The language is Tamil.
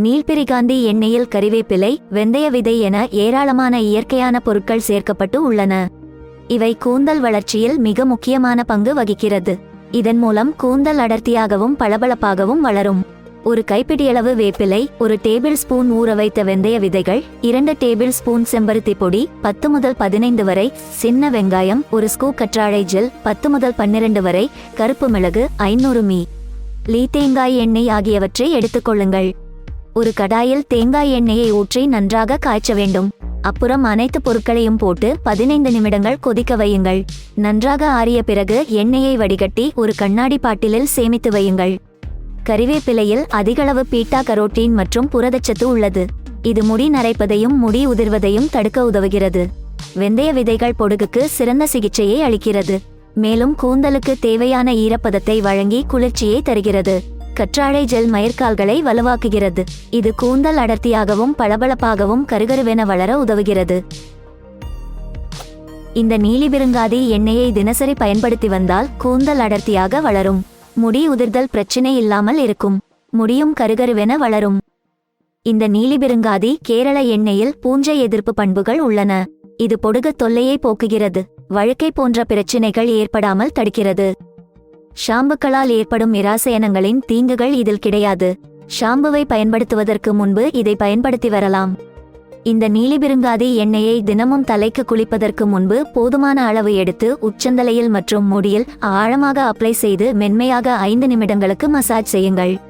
நீல்பிரிகாந்தி எண்ணெயில் கறிவேப்பிலை வெந்தய விதை என ஏராளமான இயற்கையான பொருட்கள் சேர்க்கப்பட்டு உள்ளன. இவை கூந்தல் வளர்ச்சியில் மிக முக்கியமான பங்கு வகிக்கிறது. இதன் மூலம் கூந்தல் அடர்த்தியாகவும் பளபளப்பாகவும் வளரும். ஒரு கைப்பிடியளவு வேப்பிலை ஒரு டேபிள் ஸ்பூன் ஊற வைத்த வெந்தய விதைகள் இரண்டு டேபிள் ஸ்பூன் செம்பருத்தி பொடி பத்து முதல் பதினைந்து வரை சின்ன வெங்காயம் ஒரு ஸ்கூ கற்றாழை ஜெல் பத்து முதல் பன்னிரண்டு வரை கருப்பு மிளகு ஐநூறு மீ. லீ தேங்காய் எண்ணெய் ஆகியவற்றை எடுத்துக்கொள்ளுங்கள் ஒரு கடாயில் தேங்காய் எண்ணெயை ஊற்றி நன்றாக காய்ச்ச வேண்டும். அப்புறம் அனைத்து பொருட்களையும் போட்டு பதினைந்து நிமிடங்கள் கொதிக்க வையுங்கள். நன்றாக ஆறிய பிறகு எண்ணெயை வடிகட்டி ஒரு கண்ணாடி பாட்டிலில் சேமித்து வையுங்கள். கறிவேப்பிலையில் அதிகளவு பீட்டா கரோட்டீன் மற்றும் புரதச்சத்து உள்ளது. இது முடி நரைப்பதையும் முடி உதிர்வதையும் தடுக்க உதவுகிறது. வெந்தய விதைகள் பொடுகுக்கு சிறந்த சிகிச்சையை அளிக்கிறது. மேலும் கூந்தலுக்கு தேவையான ஈரப்பதத்தை வழங்கி குளிர்ச்சியை தருகிறது. கற்றாழை ஜெல் மயிர்கால்களை வலுவாக்குகிறது. இது கூந்தல் அடர்த்தியாகவும் பளபளப்பாகவும் கருகருவென வளர உதவுகிறது. இந்த நீலிபிருங்காதி எண்ணெயை தினசரி பயன்படுத்தி வந்தால் கூந்தல் அடர்த்தியாக வளரும். முடி உதிர்தல் பிரச்சினை இல்லாமல் இருக்கும். முடியும் கருகருவென வளரும். இந்த நீலிபிருங்காதி கேரள எண்ணெயில் பூஞ்சை எதிர்ப்பு பண்புகள் உள்ளன. இது பொடுகு தொல்லையை போக்குகிறது. வழுக்கை போன்ற பிரச்சினைகள் ஏற்படாமல் தடுக்கிறது. ஷாம்புக்களால் ஏற்படும் இராசயனங்களின் தீங்குகள் இதில் கிடையாது. ஷாம்புவை பயன்படுத்துவதற்கு முன்பு இதை பயன்படுத்தி வரலாம். இந்த நீலிபிருங்காதி எண்ணெயை தினமும் தலைக்கு குளிப்பதற்கு முன்பு போதுமான அளவு எடுத்து உச்சந்தலையில் மற்றும் முடியில் ஆழமாக அப்ளை செய்து மென்மையாக ஐந்து நிமிடங்களுக்கு மசாஜ் செய்யுங்கள்.